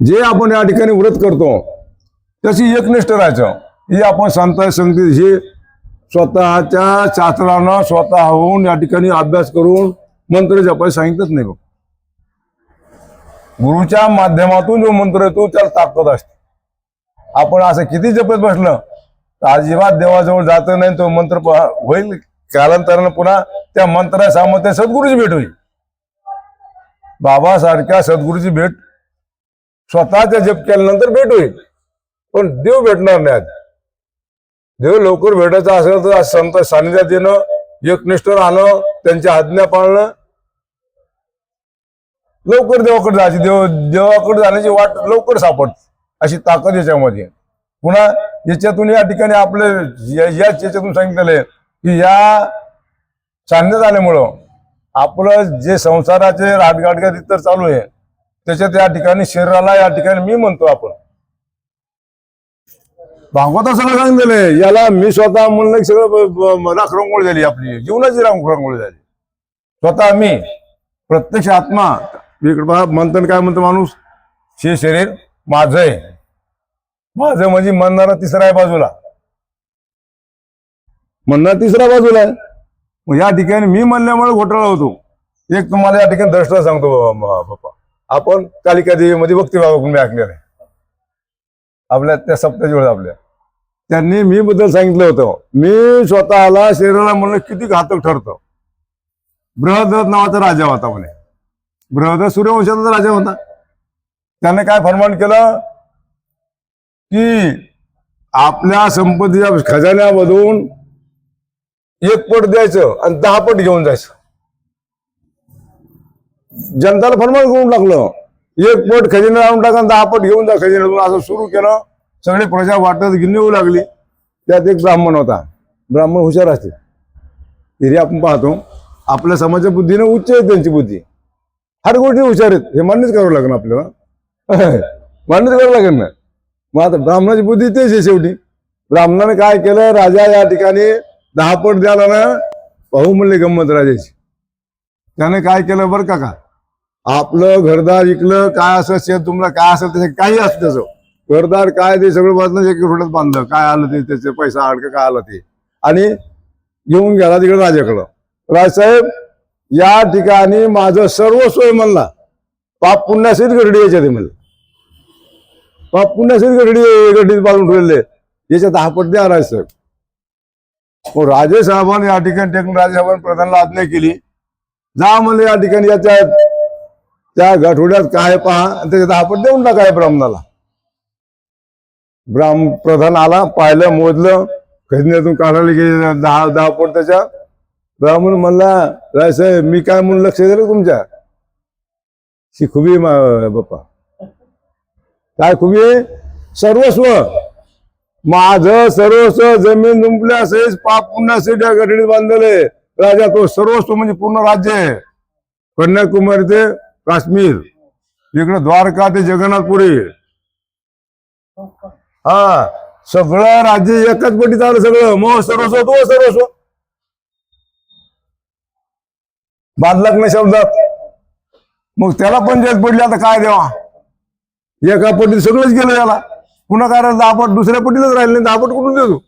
जे आपण या ठिकाणी व्रत करतो त्याची एकनिष्ठ राहायचं. ही आपण सांगता संगती हे स्वतःच्या शास्त्रांना स्वतःहून या ठिकाणी अभ्यास करून मंत्र जपायला सांगितलंच नाही बघ. गुरुच्या माध्यमातून जो मंत्र येतो त्याला ताकद असते. आपण असं किती जपत बसलं तर अजिबात देवाजवळ जात नाही तो मंत्र होईल कालांतरानं पुन्हा त्या मंत्रा सामर्थ्य सद्गुरूची भेट होईल. बाबासारख्या सद्गुरूची भेट स्वतःच्या जप केल्यानंतर भेट होईल. पण देव भेटणार नाही आज. देव लवकर भेटायचा असेल तर आज संत सानिध्यात येणं एकनिष्ठ राहणं त्यांच्या आज्ञा पाळणं. लवकर देवाकडे जायची देव देवाकडे जाण्याची वाट लवकर सापडते अशी ताकद याच्यामध्ये. पुन्हा याच्यातून या ठिकाणी आपले याच याच्यातून सांगितलेलं आहे की या सान्निध्यात आल्यामुळं आपलं जे संसाराचे राटगाटगा तर चालू आहे त्याच्यात या ठिकाणी शरीराला या ठिकाणी मी म्हणतो आपण. भागवता सगळं सांगितलेलं याला मी स्वतः म्हणलं की सगळं ब- राख झाली आपली. जीवनाची रांग झाली. स्वतः मी प्रत्यक्ष आत्मा म्हणतो म्हणतात काय म्हणतो माणूस? हे शरीर माझं आहे. माझं म्हणजे म्हणणारा तिसरा आहे बाजूला. म्हणणार तिसरा बाजूला आहे. मग या ठिकाणी मी म्हणल्यामुळे घोटाळा होतो. एक तुम्हाला या ठिकाणी दृष्टा सांगतो बाबा बाप्पा आपण कालिका देवीमध्ये भक्ती बाबा मी ऐकलेलं आहे. आपल्या त्या सप्ताची वेळ आपल्या. त्यांनी मी बद्दल सांगितलं होतं. मी स्वतःला शरीराला म्हणलं किती घातक ठरतो. बृहदत्त नावाचा राजा होता म्हणे. बृहदत्त सूर्यवंशाचा राजा होता. त्याने काय फरमान केलं? की आपल्या संपत्तीच्या खजान्यामधून एक पट द्यायचं आणि दहा पट घेऊन जायचं. जनताला फरमान करून टाकलं. एक पट खजिना लावून टाका दहा पट घेऊन जा खजिन्यातून. असं सुरू केलं. सगळे प्रजा वाटत घेऊन होऊ लागली. त्यात एक ब्राह्मण होता. ब्राह्मण हुशार असते. तरी आपण पाहतो आपल्या समाजाच्या बुद्धीने उच्च आहे त्यांची बुद्धी. हर गोष्टी हुशार आहेत. हे मान्यच करावं लागेल आपल्याला. मान्यच करावं लागेल ना? मग आता ब्राह्मणाची बुद्धी तेच आहे शेवटी. ब्राह्मणाने काय केलं? राजा या ठिकाणी दहा पट द्याला ना पाहू म्हणले गंमत राजाची. त्याने काय केलं बरं का का आपलं घरदार इकलं काय असं शेत तुम्हाला काय असेल त्याचं काही असं त्याचं घरदार काय ते सगळं बाजून एक रोडत बांधलं काय आलं ते त्याचे पैसा अडकं काय आलं ते. आणि घेऊन गेला तिकडे राजाकडं. राजसाहेब या ठिकाणी माझं सर्व सोय म्हणला. पाप पुण्यासीच गरडी याच्यात म्हणलं. पाप पुण्यासीच गरडी गरडीत बांधून ठेवलेले. याच्यात हापट द्या राजसाहेब. राजे साहेबांनी या ठिकाणी टेकून राजेसाहेबांनी प्रधानला आज्ञा केली. जा म्हणले या ठिकाणी याच्या त्या गाठोड्यात काय पहा आणि दहा दहापट देऊन टाकाय ब्राह्मणाला. ब्राह्म प्रधान आला पाहिलं मोजलं खजिन्यातून काढायला गेले दहा दहा पट त्याच्या. ब्राह्मण म्हणला रायसाहेब मी काय म्हणून लक्ष दिलं तुमच्या? शी खुबी बाप्पा. काय खुबी सर्वस्व. माझ सर्वस्व जमीन जुंपल्या असेल पाप पुन्हा सिड्या गठडीत बांधले राजा तो सर्वस्व म्हणजे पूर्ण राज्य आहे. कन्याकुमारी ते काश्मीर इकडे द्वारका ते जगन्नाथपुरी. हा सगळं राज्य एकाच पटीत आलं सगळं. मग सर्वस्व तो सर्वस्व. बादलाक नाही शब्दात. मग त्याला पंचायत पडली आता काय देवा? एका पटीत सगळंच गेलं त्याला पुन्हा काय राहिलं? दहा दुसऱ्या पटीतच राहिले नाही दहा पट कुठून देतो?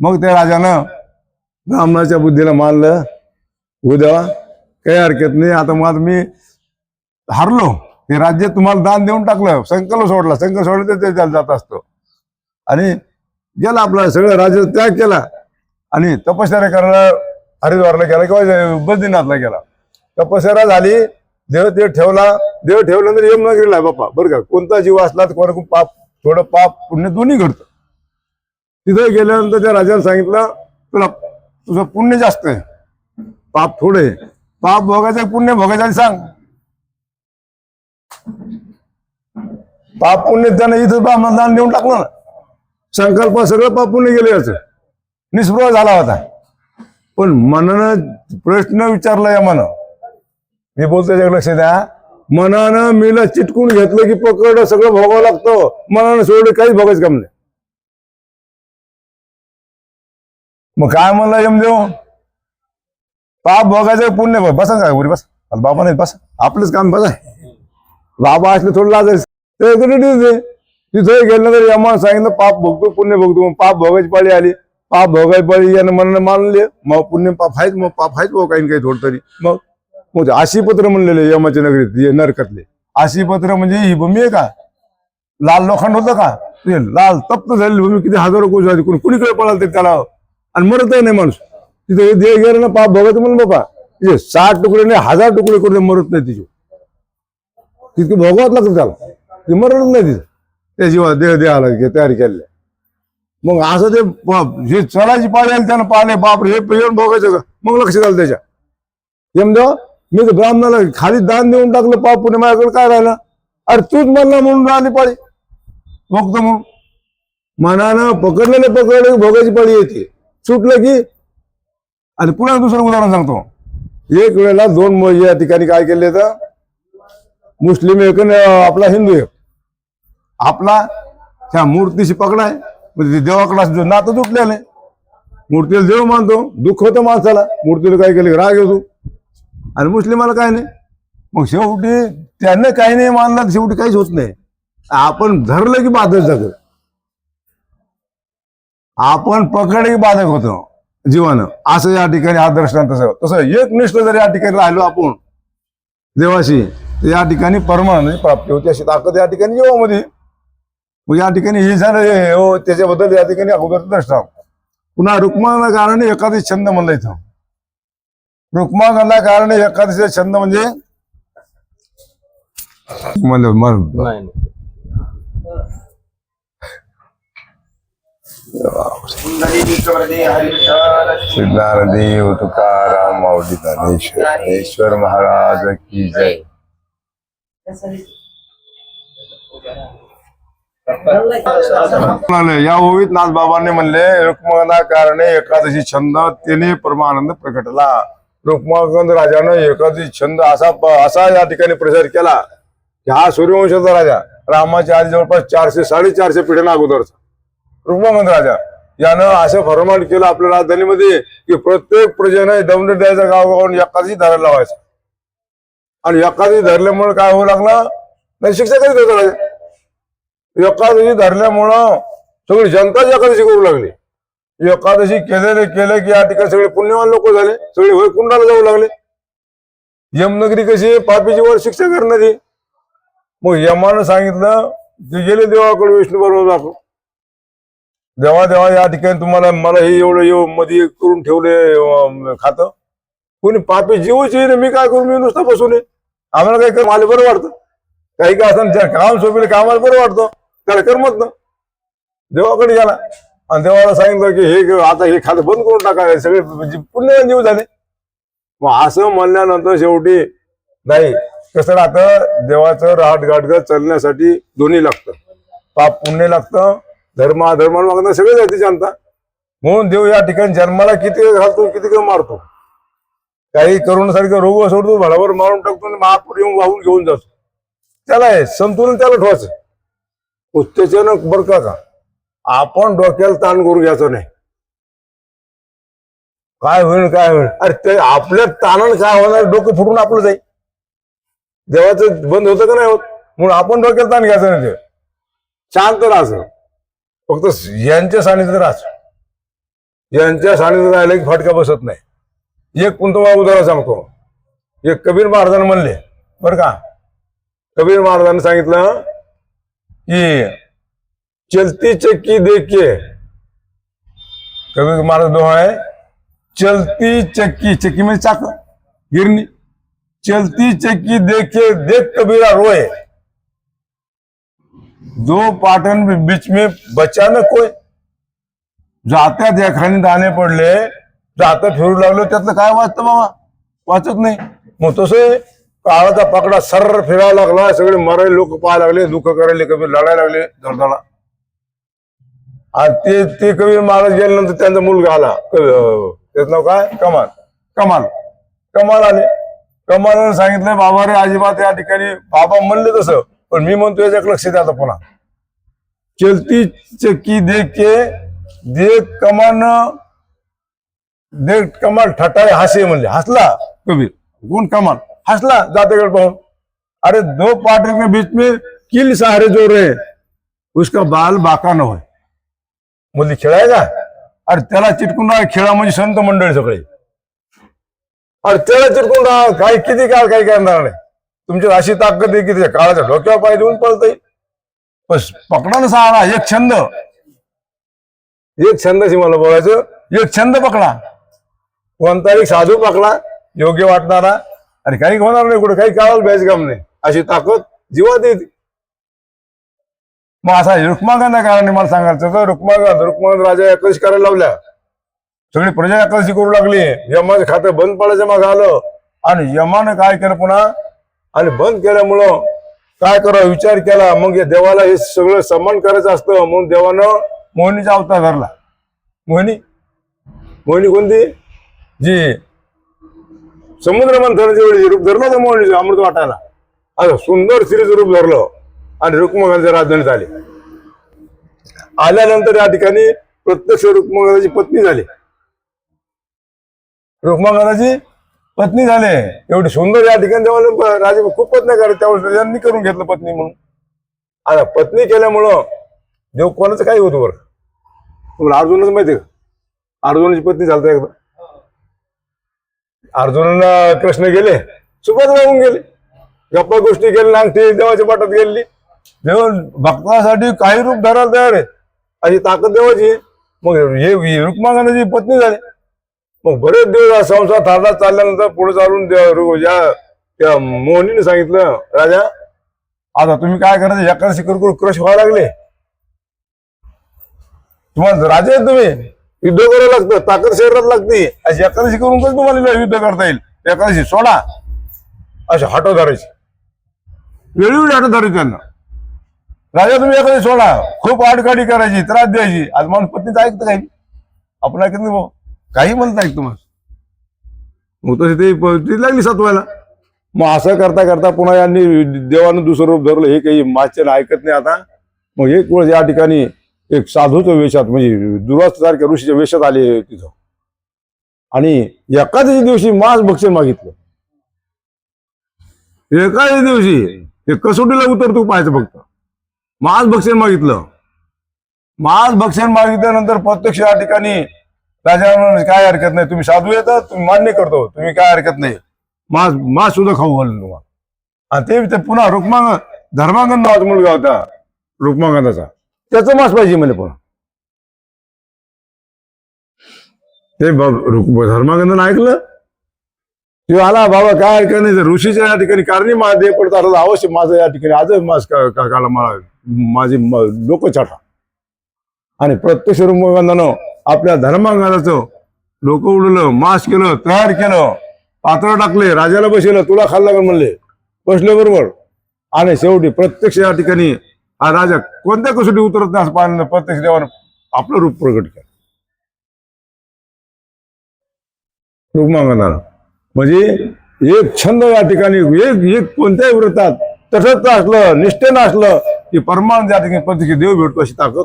मग त्या राजानं ब्राह्मणाच्या बुद्धीला मानलं. उद्या काही हरकत नाही. आता मग मी हारलो. हे राज्य तुम्हाला दान देऊन टाकलं. संकल्प सोडला. संकल्प सोडला तर ते त्याला जात असतो. आणि गेला आपला सगळं राज्य त्याग केला. आणि तपश्चर्या करायला हरिद्वारला गेला किंवा बद्रीनाथला गेला. तपश्चर्या झाली. देव ते ठेवला. देव ठेवल्यानंतर यमुनागिरीला आहे बाप्पा. बरं का? कोणता जीव असला तर कोणा पाप थोडं पाप पुण्य दोन्ही घडतं. तिथं गेल्यानंतर त्या राजाने सांगितलं तुला तुझं पुण्य जास्त आहे. पाप थोडे पाप भोगायचं पुण्य भोगायचं सांग. पाप पुण्य त्यानं इथं ब्राह्मण दान देऊन टाकलं ना संकल्प सगळं पाप पुण्य गेले याचं. निस्पृह झाला होता. पण मनानं प्रश्न विचारला या मन मी बोलतो त्याच्याकडे लक्ष द्या. मनानं मीला चिटकून घेतलं की पकड सगळं भोगावं लागतं. मनानं सोडलं काहीच भोगायचं काम नाही. मग काय म्हणलं यमदेव? पाप भोगायचं पुण्य बघ बसा काय उरी बस. बाबा नाही बस. आपलंच काम बसा. बाबा असले थोडं लाजायचं ते गेलं तिथे तिथे सांगितलं पाप भोगतो पुण्य भोगतो. मग पाप भोगायची पाळी आली. पाप भोगायची पाळी यानं मनानं मानले. मग पुण्य पाप आहेच मग पाप आहेच भाऊ काही ना काही थोडं तरी. मग मग आशी पत्र म्हणलेले यमाच्या नगरीत हे नरकातले. आशी पत्र म्हणजे ही भूमी आहे का? लाल लोखंड होतं का? ते लाल तप्त झालेली भूमी. किती हजारो कोश झाली. कोणी कुणीकडे पळाल ते त्याला आणि मरतही नाही माणूस. तिथे देह गेलं ना पाप बघत म्हणून बाबा. तिथे साठ तुकडे नाही हजार तुकडे करून मरत नाही तिचे. तितके भोगावत लागतं त्याला. ते मरत नाही तिथं. त्या जीवा देह देहाला घे- तयार केलेले मग असं ते प- जे चराची पाळी आली त्यानं पाहिले बापरे हे येऊन भोगायचं का? मग लक्ष झालं त्याच्या. समजा मी तर ब्राह्मणाला खाली दान देऊन टाकलं पाप पुणे माझ्याकडे काय राहिलं? अरे तूच म्हणला म्हणून राहिली पाळी. भोगतो म्हणून. मनानं पकडलेले पकडले भोगायची पाळी येते. सुटलं की आणि पुन्हा दुसरं उदाहरण सांगतो. एक वेळेला दोन म- या ठिकाणी काय केले तर मुस्लिम एक आपला हिंदू एक. आपला त्या मूर्तीशी पकडाय. म्हणजे ते देवाकडे असं नातं तुटलेलं आहे. मूर्तीला देव मानतो दुःख होतं माणसाला. मूर्तीला काय केलं राग येतो. आणि मुस्लिमाला काय नाही. मग शेवटी त्यांना काही नाही मानलं शेवटी काहीच होत नाही. आपण धरलं की बाधक जातं आपण पकडलं की बाधक होतो जीवानं. असं या ठिकाणी हा दर्शनात तसं तसं एक निष्ठ जर या ठिकाणी राहिलो आपण देवाशी तर या ठिकाणी परमानंद प्राप्ती होती अशी ताकद या ठिकाणी जीवामध्ये. मग या ठिकाणी हे झालं हे हो त्याच्याबद्दल या ठिकाणी अगोदर दर्शना पुन्हा रुक्माना कारणे एखादी छंद म्हणलं इथं. रुक्मागंधा कारणे एकादशीचा छंद म्हणजे? म्हणलं म्हणलं तुकाराम माऊली ज्ञानेश्वर महाराज की जय. या ओवीत नाथबाबांनी म्हणले रुक्मगंधा कारणे एकादशी छंद तिने परमानंद प्रकटला. रुक्मगंध राजानं एकादशी छंद असा असा या ठिकाणी प्रचार केला. हा सूर्यवंशाचा राजा रामाच्या आधी जवळपास चारशे साडेचारशे पिढ्यांना अगोदरचा. रुक्मगंध राजा यानं असं फरमान केलं आपल्या राजधानीमध्ये की प्रत्येक प्रजेने दौंड द्यायचा गावगावून एकादशी धरायला लावायचा. आणि एकादशी धरल्यामुळे काय होऊ लागलं? नाही शिक्षा करीत होता राजा एकादशी धरल्यामुळं सगळी जनताच एकादशी करू लागली. एकादशी केलेले केले की या ठिकाणी सगळे पुण्यवान लोक झाले. सगळे वैकुंठाला जाऊ लागले. यमनगरी कशी पापीची वर शिक्षा करणारी. मग यमानं सांगितलं ते गेले देवाकडे विष्णू बरोबर दाखव. देवा देवा या ठिकाणी तुम्हाला मला हे एवढं येऊ मध्ये करून ठेवले खातं. कोणी पापी जीवच येईल मी काय करू? मी नुसतं बसून आम्हाला काही कर मला बरं वाटतं. काही काय असं ज्या काम सोपले कामाला बरं वाटतं. त्याला करमत ना देवाकडे गेला. आणि देवाला सांगितलं की हे आता हे खातं बंद करून टाका. सगळे म्हणजे पुण्य जीव झाले. मग असं म्हणल्यानंतर शेवटी नाही कसं राहतं? देवाचं राहट गाठगट चालण्यासाठी दोन्ही लागतं. पाप पुण्य लागतं. धर्म अधर्म मागणं सगळे जाती जनता. म्हणून देव या ठिकाणी जन्माला किती घालतो किती मारतो. काही करुणासारखं रोग सोडतो भडाभर मारून टाकतो आणि महापूर येऊन वाहून घेऊन जातो. त्याला आहे संतुलन त्याला ठेवायचं. उत्तेजन बरं का का? आपण डोक्याला ताण करून घ्यायचं नाही. काय होईल काय होईल? अरे ते आपल्या ताणानं काय होणार? डोकं फुटून आपलं जाईल. देवाचं बंद होतं का नाही होत? म्हणून आपण डोक्याला ताण घ्यायचं नाही ते. शांत राहायचं फक्त यांच्या सानिध्यात राहायचं. यांच्या सानिध्यात राहिलं की फटका बसत नाही. एक पण तुम्हाला उदाहरण सांगतो. एक कबीर महाराजांना म्हणले बरं का? कबीर महाराजांनी सांगितलं की चलती चक्की देखिए कबीर महाराज दोहा आहे चलती चक्की चक्की म्हणजे चाक गिरणी. चलती चक्की देखे देख कबीरा रोय. दो पाटन बीच में बचा ना कोई। जात्या देखाने दाणे पडले जात फिरू लागलो त्यातलं काय वाचतं बाबा वाचत नाही। मग तसं काळाचा पकडा सर्र फिरायला लागला सगळे मराठी लोक पाहायला लागले दुःख करायला कबीर लढायला लागले धडधडा आणि ते ते कबीर महाराज गेल्यानंतर त्यांचा मुलगा आला त्याचं नाव काय कमाल। कमाल। कमाल आले। कमालाने सांगितलं बाबा रे अजिबात या ठिकाणी बाबा म्हणले तसं पण मी म्हणतो याच्याकडे लक्ष द्या आता पुन्हा. चलती चक्की देख के देख कमान देख कमाल ठटाळे हसे म्हणले. हसला? कबीर. कोण कमाल हसला? जातेकडे पाहून. अरे दो पार्टी के बीच में किल सहारे जो रहे उसका बाल बाका न होय मुली खेळायचा अरे त्याला चिटकून राहा खेळा म्हणजे संत मंडळी सगळे. अरे त्याला चिटकून राहा काय किती काळ काही करणार नाही तुमची अशी ताकद आहे की त्याच्या काळाच्या डोक्यावर पाय देऊन पळतय. पकडा ना सहारा एक छंद. एक छंदशी मला बोलायचं. एक छंद पकडा. कोणता एक साधू पकडा योग्य वाटणारा. आणि काही होणार नाही कुठं काही काळाला ब्याज काम नाही. अशी ताकद जीवात येते. मग असा रुक्मागंधा कारण मला सांगायचं तर रुक्मागंध रुक्मागंध राजा एकादशी करायला लावल्या. सगळी प्रजा एकादशी करू लागली. यमाचं खातं बंद पडायचं मग आलं. आणि यमानं काय केलं पुन्हा? आणि बंद केल्यामुळं काय करा विचार केला मग या देवाला हे सगळं सन्मान करायचं असतं म्हणून देवानं मोहिनीचा अवतार धरला. मोहिनी? मोहिनी कोणती? जी समुद्र मंथनाच्या वेळी रूप धरलं होतं मोहिनीचं अमृत वाटायला. असं सुंदर सिरीज रूप धरलं आणि रुक्मगांच्या राजधानीत आले. आल्यानंतर या ठिकाणी प्रत्यक्ष रुक्मगाची पत्नी झाली. रुक्मगाची पत्नी झाले. एवढी सुंदर या ठिकाणी तेव्हा राजे खूप पत्नी करत त्यावेळेस त्यांनी करून घेतलं पत्नी म्हणून. आता पत्नी केल्यामुळं देव कोणाचं काही होतं बरं? तुम्हाला अर्जुनच माहिती का? अर्जुनाची पत्नी झालत एकदा. अर्जुनाला कृष्ण गेले सुपात राहून गेले. गप्पा गोष्टी केली नांगठी देवाच्या पाठात गेली. देव भक्तासाठी काही रूप धरायला तयार आहे. अशी ताकद देवाची मग हे ही रुक्मांगणाची पत्नी झाली मग बरेच दिवस हा संसार थारला चालल्यानंतर पुढे चालून त्या या मोहनीने सांगितलं राजा आता तुम्ही काय करायचं एकादशी शिकर करून क्रश व्हायला लागले. तुम्हाला राजा तुम्ही. युद्ध करायला लागतं ताकद शरीरात लागते. अशी एकादशी करून कसं तुम्हाला युद्ध करता येईल? एकादशी सोडा. असे हाटो धरायची. वेळोवेळी हाटो धरायची त्यांना. राजा तुम्ही एखादी सोडा. खूप आडकाडी करायची त्रास द्यायची. आज माणूस पत्नीचं ऐकतं काही? आपण ऐकत नाही भाऊ. काही म्हणत नाही तुम्हाला. मग तशी ते ती लागली सातवायला. मग असं करता करता पुन्हा यांनी देवानं दुसरं रूप धरलं. हे काही मागच्या ऐकत नाही आता. मग एक वेळ या ठिकाणी एक साधूच्या वेशात म्हणजे दुरास्त सारख्या ऋषीच्या वेशात आले तिथं. आणि एकादशी दिवशी मास भक्षण मागितलं. एकादशी दिवशी ते कसोटीला उतरतो पाहायचं फक्त. मास भक्षण मागितलं. मास भक्षण मागितल्यानंतर प्रत्यक्ष या ठिकाणी राजा काय हरकत नाही तुम्ही साधू येतात तुम्ही मान्य करतो तुम्ही काय हरकत नाही. मास मास सुद्धा खाऊ घालून तुम्हाला. आणि ते पुन्हा रुक्मांग धर्मांगण नावाचा मुलगा होता रुक्मांगणाचा. त्याचं मास पाहिजे मला पुन्हा. ते धर्मागंधन ऐकलं. ते आला बाबा काय हरकत नाही जर ऋषीच्या या ठिकाणी कारणी मा दे पडत अवश्य माझं या ठिकाणी आजच मास काला मला माझी डोकं छाटा आणि प्रत्यक्ष रुमगंधानं आपल्या धर्मांगणाचं डोकं उडवलं मास केलं तयार केलं पात्र टाकले राजाला बसवलं तुला खाल्ला का म्हणले. बसले बरोबर. आणि शेवटी प्रत्यक्ष या ठिकाणी हा राजा कोणत्या कसोटी उतरत नाही असं पाहिलं प्रत्यक्ष देवानं आपलं रूप प्रकट केलं. रुक्मांगणाला म्हणजे एक छंद या ठिकाणी एक एक कोणत्याही व्रतात तसंच असलं निष्ठेनं असलं की परमानंद या ठिकाणी प्रत्यक्ष देव भेटतो अशी ताकद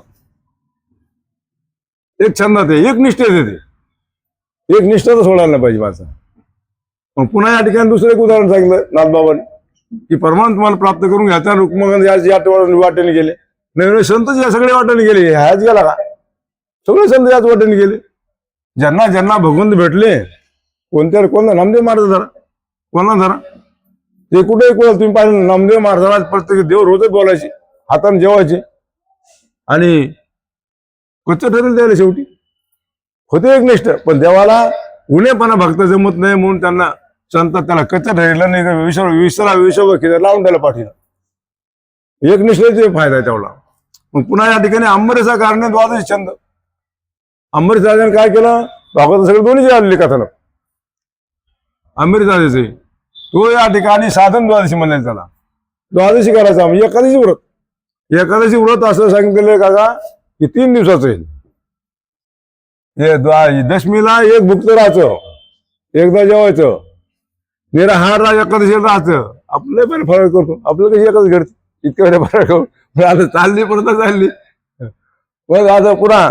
एक छंद ते एक निष्ठे देते एक निष्ठा तर सोडायला नाही पाहिजे माझा. मग पुन्हा या ठिकाणी दुसरं एक उदाहरण सांगितलं नाथबाबांनी की परमान तुम्हाला प्राप्त करून घ्या. त्या रुक्मगंध या वाटेने गेले. नवीन संतच या सगळे वाटेने गेले ह्याच गेला का? सगळे संत याच वाटेने गेले. ज्यांना ज्यांना भगवंत भेटले कोणत्या कोणता? नामदेव महाराज धरा कोणा धरा ते कुठेही कोण तुम्ही पाहिलं नामदेव महाराज प्रत्येक देव रोजच बोलायचे हाताने जेवायचे. आणि कच्चं ठरेल द्यायला शेवटी. होते एक निष्ठ पण देवाला उणेपणा भक्त जमत नाही म्हणून त्यांना संत त्याला कच्चं ठरलं नाही. तर विसर विसरा लावून द्यायला पाठीला. एकनिष्ठेचे फायदा आहे तेवढा मग पुन्हा या ठिकाणी अंबरेचा कारण द्वादश छंद. अंबरीश राजाने काय केलं? भागवत सगळे दोन्ही आलेले कथाला अंबरीश राजाचे. तो या ठिकाणी साधन द्वादशी म्हणले त्याला. द्वादशी करायचा. म्हणजे एकादशी व्रत. एकादशी व्रत असं सांगितलेलं का की तीन दिवसाचं येईल. हे द्वा- दशमीला एक भुक्त राहायचं एकदा जेवायचं. निराहार राहा एकादशी राहायचं. आपलं पण फरक करतो आपलं कशी एकाच घडते. इतक्या वेळा फरक करू आता चालली परत चालली. मग आता पुन्हा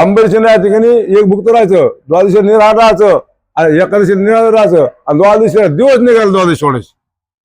अंबरीच्या या ठिकाणी एक भुक्त राहायचं द्वादशी निराहार राहायचं एकादशी निराहार राहायचं आणि द्वादशी दिवस निघाला द्वादशी सोडायची.